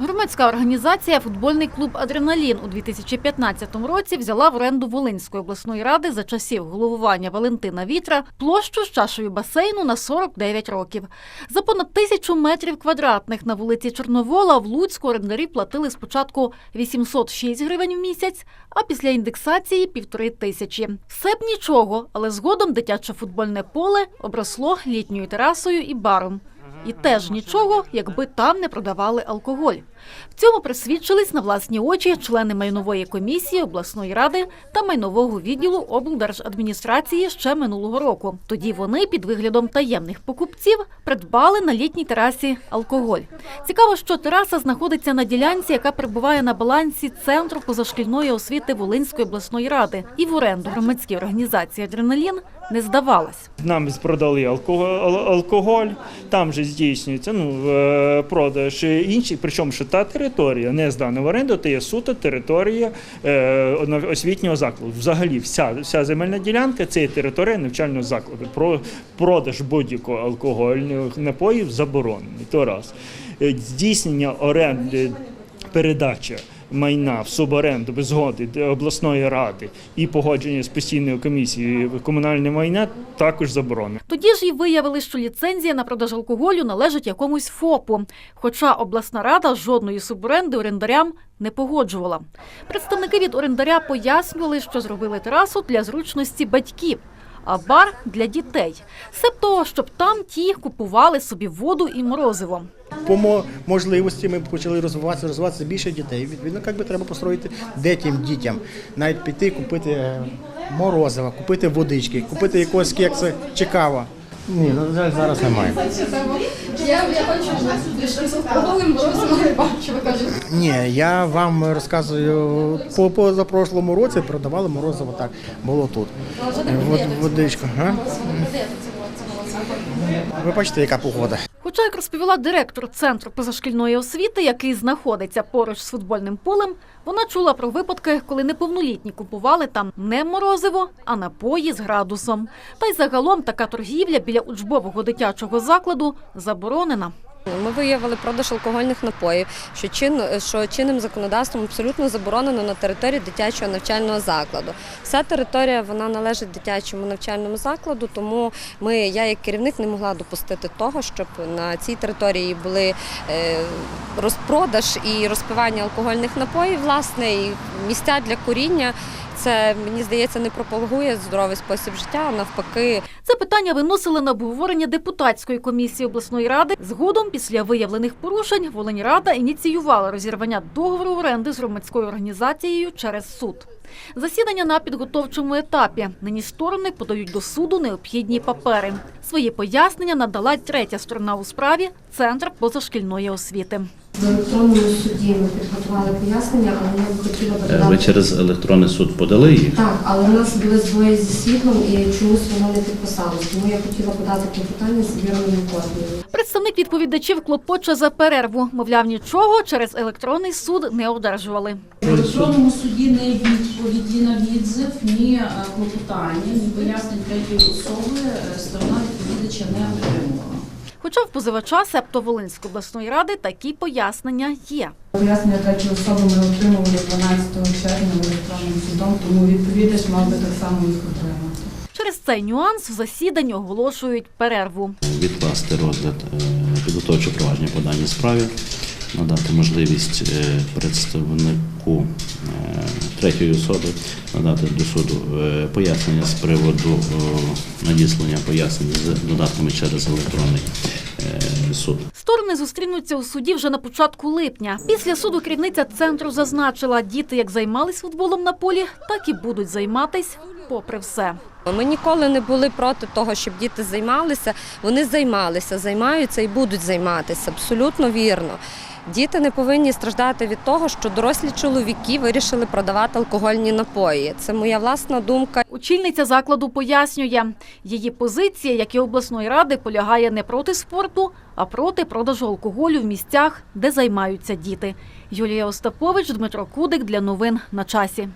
Громадська організація Футбольний клуб Адреналін у 2015 році взяла в оренду Волинської обласної ради за часів головування Валентина Вітра площу з чашею басейну на 49 років. За понад тисячу метрів квадратних на вулиці Чорновола в Луцьку орендарі платили спочатку 806 гривень в місяць, а після індексації півтори тисячі. Все б нічого, але згодом дитяче футбольне поле обросло літньою терасою і баром. І теж нічого, якби там не продавали алкоголь. В цьому присвідчились на власні очі члени майнової комісії обласної ради та майнового відділу облдержадміністрації ще минулого року. Тоді вони під виглядом таємних покупців придбали на літній терасі алкоголь. Цікаво, що тераса знаходиться на ділянці, яка перебуває на балансі центру позашкільної освіти Волинської обласної ради, і в оренду громадській організації Адреналін не здавалась. Нам продали алкоголь, там же здійснюється ну, е, продаж інший, причому що та територія не здана в оренду, то є суто територія е, освітнього закладу. Взагалі, вся, вся земельна ділянка це територія навчального закладу. Про продаж будь-якого алкогольних напоїв заборонений. То раз. Е, Здійснення оренди, передача майна в суборенду без згоди обласної ради і погодження з постійною комісією комунальне майна також заборонено. Тоді ж і виявили, що ліцензія на продаж алкоголю належить якомусь ФОПу, хоча обласна рада жодної суборенди орендарям не погоджувала. Представники від орендаря пояснювали, що зробили терасу для зручності батьків, а бар для дітей. Себто, щоб там ті купували собі воду і морозиво. По можливості ми почали розвиватися, розвиватися більше дітей. Відповідно, як би треба построїти дітям, дітям. Навіть піти купити морозиво, морозива, купити водички, купити якогось кекса чи кава. Ні, на жаль, зараз немає. Я, я хочу алкоголем морозиво не бачу, ви кажете. Ні, я вам розказую, по позапрошлому році продавали морозиво так, було тут. Е, Вод, водичка. А? Ви бачите, яка погода. Хоча, як розповіла директор центру позашкільної освіти, який знаходиться поруч з футбольним полем, вона чула про випадки, коли неповнолітні купували там не морозиво, а напої з градусом. Та й загалом така торгівля біля учбового дитячого закладу заборонена. Ми виявили продаж алкогольних напоїв, що чин що чинним законодавством абсолютно заборонено на території дитячого навчального закладу. Вся територія вона належить дитячому навчальному закладу, тому ми, я як керівник не могла допустити того, щоб на цій території були е, розпродаж і розпивання алкогольних напоїв, власне, і місця для куріння. Це мені здається не пропагує здоровий спосіб життя, а навпаки, Це питання виносили на обговорення депутатської комісії обласної ради. Згодом, після виявлених порушень, Волиньрада ініціювала розірвання договору оренди з громадською організацією через суд. Засідання на підготовчому етапі. Нині сторони подають до суду необхідні папери. Свої пояснення надала третя сторона у справі Центр позашкільної освіти. В електронному суді ми підготували пояснення, але я б хотіла Е, Ви через електронний суд подали їх? Так, але в нас були збої зі світлом і чомусь воно не підписалось. Тому я хотіла подати клопотання з вірною копією. Представник відповідачів клопоче за перерву. Мовляв, нічого через електронний суд не одержували. В електронному суді не відповіді на відзив, ні е, клопотання, ні пояснень третьої особи е, сторона відповідача не отримувала. Хоча в позивача, себто Волинської обласної ради, такі пояснення є. Пояснення такі особи ми отримували 12 червня електронним судом, тому відповідач мав би так само їх отримати. Через цей нюанс в засіданні оголошують перерву. Відкласти розгляд е, підготовчого провадження по даній справі, надати можливість е, представнику е, третьої особи надати до суду е, пояснення з приводу надіслання пояснень з додатками через електронний суд. Сторони зустрінуться у суді вже на початку липня. Після суду керівниця центру зазначила, діти як займались футболом на полі, так і будуть займатись попри все. Ми ніколи не були проти того, щоб діти займалися. Вони займалися, займаються і будуть займатися. Абсолютно вірно. Діти не повинні страждати від того, що дорослі чоловіки вирішили продавати алкогольні напої. Це моя власна думка. Очільниця закладу пояснює, її позиція, як і обласної ради, полягає не проти спорту, а проти продажу алкоголю в місцях, де займаються діти. Юлія Остапович, Дмитро Кудик для новин на часі.